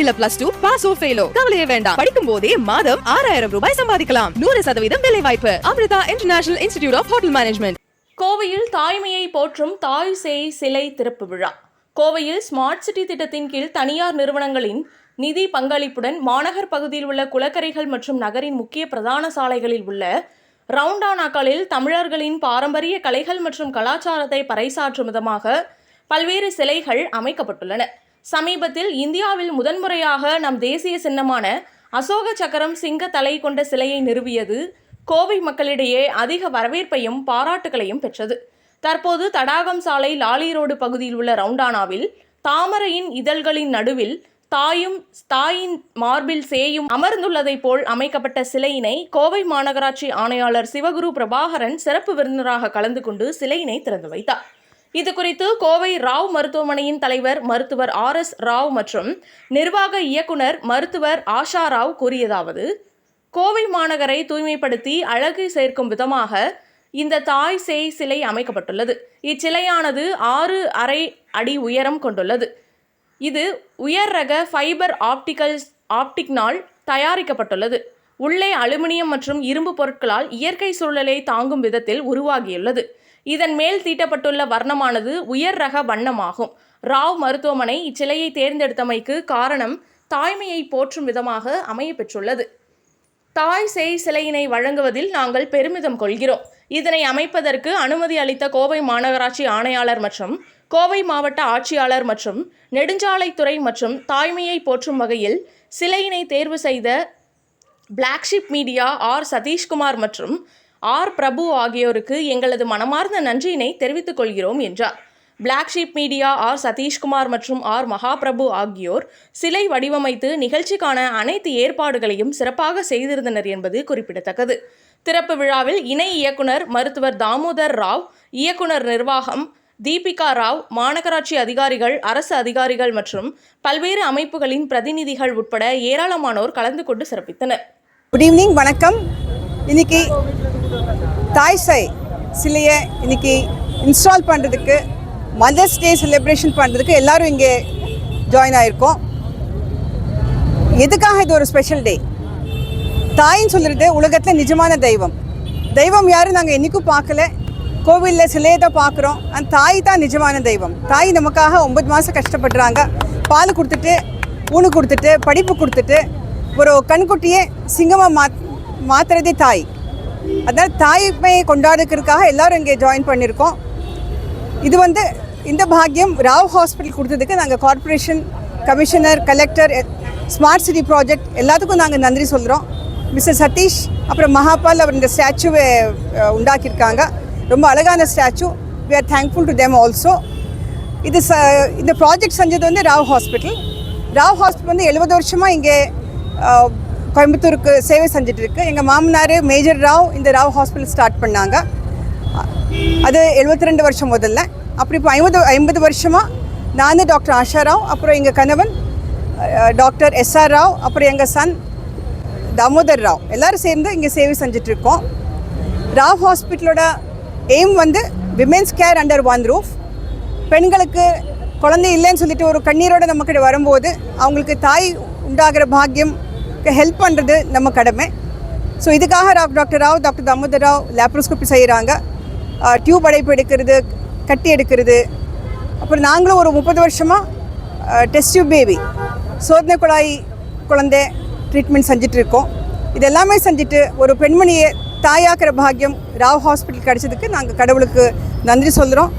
இல்ல plus two பாஸோ ஃபெயிலோ கவலையே வேண்டாம். படிக்கும் போதே மாதம் ஆறாயிரம் ரூபாய் சம்பாதிக்கலாம். நூறு சதவீதம் வேலை வாய்ப்பு Amrita international institute of hotel management கோவையில் தாய்மையை போற்றும் தாய் சேய் சிலை திறப்பு விழா. கோவையில் ஸ்மார்ட் சிட்டி திட்டத்தின் கீழ் தனியார் நிறுவனங்களின் நிதி பங்களிப்புடன் மாநகர் பகுதியில் உள்ள குளக்கரைகள் மற்றும் நகரின் முக்கிய பிரதான சாலைகளில் உள்ள ரவுண்டானாக்களில் தமிழர்களின் பாரம்பரிய கலைகள் மற்றும் கலாச்சாரத்தை பறைசாற்றும் விதமாக பல்வேறு சிலைகள் அமைக்கப்பட்டுள்ளன. சமீபத்தில் இந்தியாவில் முதன்முறையாக நம் தேசிய சின்னமான அசோக சக்கரம் சிங்க தலை கொண்ட சிலையை நிறுவியது கோவை மக்களிடையே அதிக வரவேற்பையும் பாராட்டுகளையும் பெற்றது. தற்போது தடாகம் சாலை லாலி ரோடு பகுதியில் உள்ள ரவுண்டானாவில் தாமரையின் இதழ்களின் நடுவில் தாயும் தாயின் மார்பில் சேயும் அமர்ந்துள்ளதைப் போல் அமைக்கப்பட்ட சிலையினை கோவை மாநகராட்சி ஆணையாளர் சிவகுரு பிரபாகரன் சிறப்பு விருந்தினராக கலந்து கொண்டு சிலையினை திறந்து வைத்தார். இது குறித்து கோவை ராவ் மருத்துவமனையின் தலைவர் மருத்துவர் ஆர் எஸ் ராவ் மற்றும் நிர்வாக இயக்குனர் மருத்துவர் ஆஷா ராவ் கூறியதாவது கோவை மாநகரை தூய்மைப்படுத்தி அழகு சேர்க்கும் விதமாக இந்த தாய் சேய் சிலை அமைக்கப்பட்டுள்ளது. இச்சிலையானது ஆறு அரை அடி உயரம் கொண்டுள்ளது. இது உயர் ரக ஃபைபர் ஆப்டிக்கல் ஆப்டிக்னால் தயாரிக்கப்பட்டுள்ளது. உள்ளே அலுமினியம் மற்றும் இரும்பு பொருட்களால் இயற்கை சூழலை தாங்கும் விதத்தில் உருவாகியுள்ளது. இதன் மேல் தீட்டப்பட்டுள்ள வர்ணமானது உயர் ரக வண்ணமாகும். ராவ் மருத்துவமனை இச்சிலையை தேர்ந்தெடுத்தமைக்கு காரணம் தாய்மையை போற்றும் விதமாக அமைய பெற்றுள்ளது தாய் செய் சிலையினை வழங்குவதில் நாங்கள் பெருமிதம் கொள்கிறோம். இதனை அமைப்பதற்கு அனுமதி அளித்த கோவை மாநகராட்சி ஆணையாளர் மற்றும் கோவை மாவட்ட ஆட்சியாளர் மற்றும் நெடுஞ்சாலைத்துறை மற்றும் தாய்மையை போற்றும் வகையில் சிலையினை தேர்வு செய்த பிளாக்ஷிப் மீடியா ஆர் சதீஷ்குமார் மற்றும் ஆர். பிரபு ஆகியோருக்கு எங்களது மனமார்ந்த நன்றியினை தெரிவித்துக் கொள்கிறோம் என்றார். Black sheep media R. Sathishkumar மற்றும் ஆர். மகாபிரபு ஆகியோர் சிலை வடிவமைத்து நிகழ்ச்சிக்கான அனைத்து ஏற்பாடுகளையும் சிறப்பாக செய்திருந்தனர் என்பது குறிப்பிடத்தக்கது. திறப்பு விழாவில் இணை இயக்குனர் மருத்துவர் தாமோதர் ராவ் இயக்குனர் நிர்வாகம் தீபிகா ராவ் மாநகராட்சி அதிகாரிகள் அரசு அதிகாரிகள் மற்றும் பல்வேறு அமைப்புகளின் பிரதிநிதிகள் உட்பட ஏராளமானோர் கலந்து கொண்டு சிறப்பித்தனர். குட் ஈவினிங் வணக்கம். இன்னைக்கு தாய் சாய் சிலையை இன்னைக்கு இன்ஸ்டால் பண்ணுறதுக்கு மதர்ஸ் டே செலிப்ரேஷன் பண்ணுறதுக்கு எல்லாரும் இங்கே ஜாயின் ஆகிருக்கோம் எதுக்காக இது ஒரு ஸ்பெஷல் டே தாயின்னு சொல்கிறது உலகத்தில் நிஜமான தெய்வம். தெய்வம் யாரும் நாங்கள் என்றைக்கும் பார்க்கல. கோவிலில் சிலையை தான் பார்க்குறோம். அந்த தாய் தான் நிஜமான தெய்வம். தாய் நமக்காக ஒன்பது மாதம் கஷ்டப்படுறாங்க. பால் கொடுத்துட்டு ஊனு கொடுத்துட்டு படிப்பு கொடுத்துட்டு ஒரு கண்குட்டியே சிங்கமாக மா மாத்துறதே தாய். அதனால் தாய்மையை கொண்டாடுக்கிறதுக்காக எல்லாரும் இங்கே ஜாயின் பண்ணியிருக்கோம் இது வந்து இந்த பாக்கியம் ராவ் ஹாஸ்பிட்டல் கொடுத்ததுக்கு நாங்கள் corporation commissioner collector smart city project எல்லாத்துக்கும் நாங்கள் நன்றி சொல்கிறோம் மிஸ்டர் சதீஷ் அப்புறம் மகாபால் அவர் இந்த ஸ்டாச்சுவை உண்டாக்கியிருக்காங்க. ரொம்ப அழகான statue. We are thankful to them also இது ச இந்த ப்ராஜெக்ட் செஞ்சது வந்து ராவ் ஹாஸ்பிட்டல் ராவ் ஹாஸ்பிட்டல் வந்து எழுபது வருஷமாக இங்கே கோயம்புத்தூருக்கு சேவை செஞ்சுட்டு இருக்கு எங்கள் மாமனார் மேஜர் ராவ் இந்த ராவ் ஹாஸ்பிட்டல் ஸ்டார்ட் பண்ணாங்க. அது எழுபத்தி ரெண்டு வருஷம் முதல்ல. அப்படி இப்போ ஐம்பது ஐம்பது வருஷமாக நான் டாக்டர் ஆஷா ராவ் அப்புறம் எங்கள் கணவன் டாக்டர் எஸ்ஆர் ராவ் அப்புறம் எங்கள் சன் தாமோதர் ராவ். எல்லாரும் சேர்ந்து இங்கே சேவை செஞ்சிட்ருக்கோம். ராவ் ஹாஸ்பிட்டலோட எய்ம் வந்து women's care under one roof பெண்களுக்கு குழந்தை இல்லைன்னு சொல்லிட்டு ஒரு கண்ணீரோடு நம்மக்கிட்ட வரும்போது அவங்களுக்கு தாய் உண்டாகிற பாக்கியம் ஹெல்ப் பண்ணுறது நம்ம கடமை. ஸோ இதுக்காக Rao doctor Rao doctor Damodar Rao laparoscopy செய்கிறாங்க டியூப் அடைப்பு எடுக்கிறது கட்டி எடுக்கிறது. அப்புறம் நாங்களும் ஒரு முப்பது வருஷமாக டெஸ்ட் டியூப் பேபி சோதனை குழாய் குழந்தை ட்ரீட்மெண்ட் செஞ்சுட்டு இருக்கோம். இது எல்லாமே செஞ்சுட்டு ஒரு பெண்மணியை தாயாக்கிற பாக்கியம் ராவ் ஹாஸ்பிட்டல் கிடச்சதுக்கு நாங்கள் கடவுளுக்கு நன்றி சொல்கிறோம்